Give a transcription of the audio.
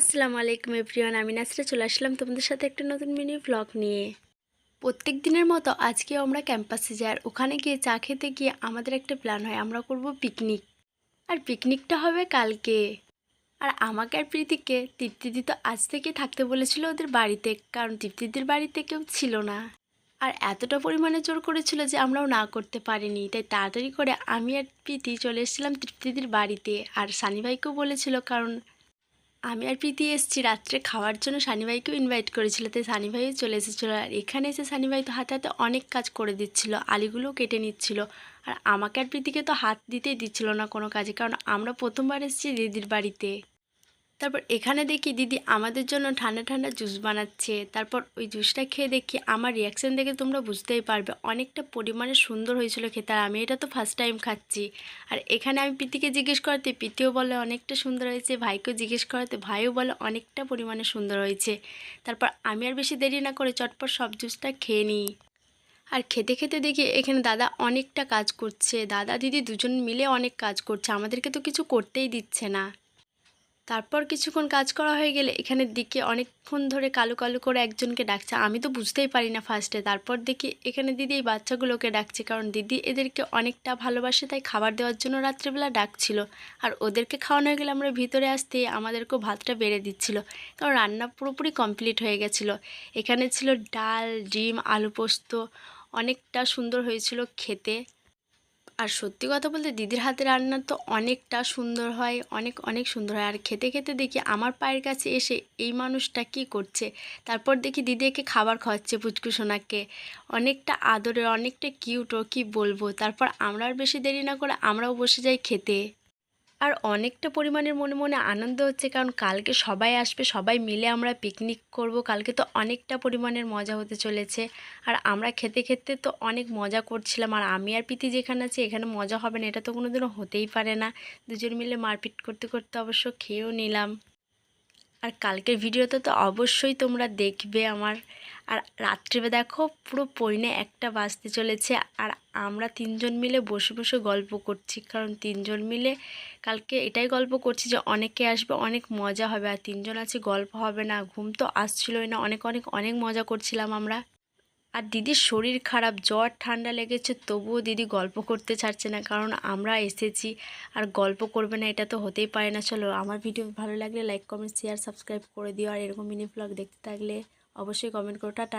আসসালামু আলাইকুম এভরিওয়ান, আমি নাসরা চলে আসলাম তোমাদের সাথে একটা নতুন মিনি ব্লগ নিয়ে। প্রত্যেক দিনের মতো আজকেও আমরা ক্যাম্পাসে যাই, আর ওখানে গিয়ে চা খেতে গিয়ে আমাদের একটা প্ল্যান হয়, আমরা করব পিকনিক আর পিকনিকটা হবে কালকে। আর আমাকে আর প্রীতিকে তৃপ্তিদি তো আজ থেকে থাকতে বলেছিল ওদের বাড়িতে, কারণ তৃপ্তিদির বাড়িতে কেউ ছিল না। আর এতটা পরিমাণে জোর করেছিল যে আমরাও না করতে পারিনি, তাই তাড়াতাড়ি করে আমি আর প্রীতি চলে এসেছিলাম তৃপ্তিদির বাড়িতে। আর সানি ভাইকেও বলেছিল, কারণ আমি আর প্রীতি এসেছি রাত্রে খাওয়ার জন্য। সানিভাইকেও ইনভাইট করেছিল, তাই সানিভাইও চলে এসেছিল। আর এখানে এসে সানিভাই তো হাতে হাতে অনেক কাজ করে দিচ্ছিল, আলিগুলোও কেটে নিচ্ছিল। আর আমাকে আর প্রীতিকে তো হাত দিতেই দিচ্ছিল না কোনো কাজে, কারণ আমরা প্রথমবার এসেছি দিদির বাড়িতে। তারপর এখানে দেখি দিদি আমাদের জন্য ঠান্ডা ঠান্ডা জুস বানাচ্ছে। তারপর ওই জুসটা খেয়ে দেখি আমার রিয়াকশান দেখে তোমরা বুঝতেই পারবে, অনেকটা পরিমাণে সুন্দর হয়েছিল খেতে আর আমি এটা তো ফার্স্ট টাইম খাচ্ছি। আর এখানে আমি প্রীতিকে জিজ্ঞেস করতে, প্রীতিও বলে অনেকটা সুন্দর হয়েছে, ভাইকেও জিজ্ঞেস করাতে, ভাইও বলে অনেকটা পরিমাণে সুন্দর হয়েছে। তারপর আমি আর বেশি দেরি না করে চটপট সব জুসটা খেয়ে নিই। আর খেতে খেতে দেখি এখানে দাদা অনেকটা কাজ করছে, দাদা দিদি দুজন মিলে অনেক কাজ করছে, আমাদেরকে তো কিছু করতেই দিচ্ছে না। তারপর কিছুক্ষণ কাজ করা হয়ে গেলে এখানের দিকে অনেকক্ষণ ধরে কালো কালো করে একজনকে ডাকছে। আমি তো বুঝতেই পারি না ফার্স্টে তারপর দেখি এখানে দিদি এই বাচ্চাগুলোকে ডাকছে কারণ দিদি এদেরকে অনেকটা ভালোবাসে, তাই খাবার দেওয়ার জন্য রাত্রিবেলা ডাকছিল। আর ওদেরকে খাওয়ানো হয়ে গেলে আমরা ভিতরে আসতে আমাদেরকেও ভাতটা বেড়ে দিচ্ছিল। কারণ রান্না পুরোপুরি কমপ্লিট হয়ে গেছিল। এখানে ছিল ডাল, ডিম, আলু পোস্ত। অনেকটা সুন্দর হয়েছিল খেতে। আর সত্যি কথা বলতে দিদির হাতে রান্না তো অনেকটা সুন্দর হয়, অনেক অনেক সুন্দর হয়। আর খেতে খেতে দেখি আমার পায়ের কাছে এসে এই মানুষটা কি করছে? তারপর দেখি দিদি একে খাবার খাওয়াচ্ছে পুচকু সোনাকে। অনেকটা আদরের, অনেকটা কিউট ও, কী বলব? তারপর আমরা আর বেশি দেরি না করে আমরাও বসে যাই খেতে। আর অনেকটা পরিমাণের মনে মনে আনন্দ হচ্ছে, কারণ কালকে সবাই আসবে, সবাই মিলে আমরা পিকনিক করব। কালকে তো অনেকটা পরিমাণের মজা হতে চলেছে। আর আমরা খেতে খেতে তো অনেক মজা করছিলাম। আর আমি আর প্রীতি যেখানে আছি, এখানে মজা হবে না, এটা তো কোনোদিনও হতেই পারে না। দুজন মিলে মারপিট করতে করতে অবশ্য খেয়েও নিলাম। আর কালকের ভিডিওতে তো অবশ্যই তোমরা দেখবে আমার। আর রাত্রিবে দেখো পুরো পইনে একটা বাজতে চলেছে আর আমরা তিনজন মিলে বসে বসে গল্প করছি। কারণ তিনজন মিলে কালকে এটাই গল্প করছি যে অনেকে আসবে, অনেক মজা হবে। আর তিনজন আছে, গল্প হবে না, ঘুম তো আসছিলই না। অনেক অনেক অনেক মজা করছিলাম আমরা। আর দিদির শরীর খারাপ, জ্বর, ঠান্ডা লেগেছে, তবুও দিদি গল্প করতে ছাড়ছে না, কারণ আমরা এসেছি আর গল্প করবে না, এটা তো হতেই পারে না। চলো, আমার ভিডিও ভালো লাগলে লাইক কমেন্ট শেয়ার সাবস্ক্রাইব করে দিও। আর এরকম মিনি ব্লগ দেখতে থাকলে অবশ্যই কমেন্ট করো। টাটা।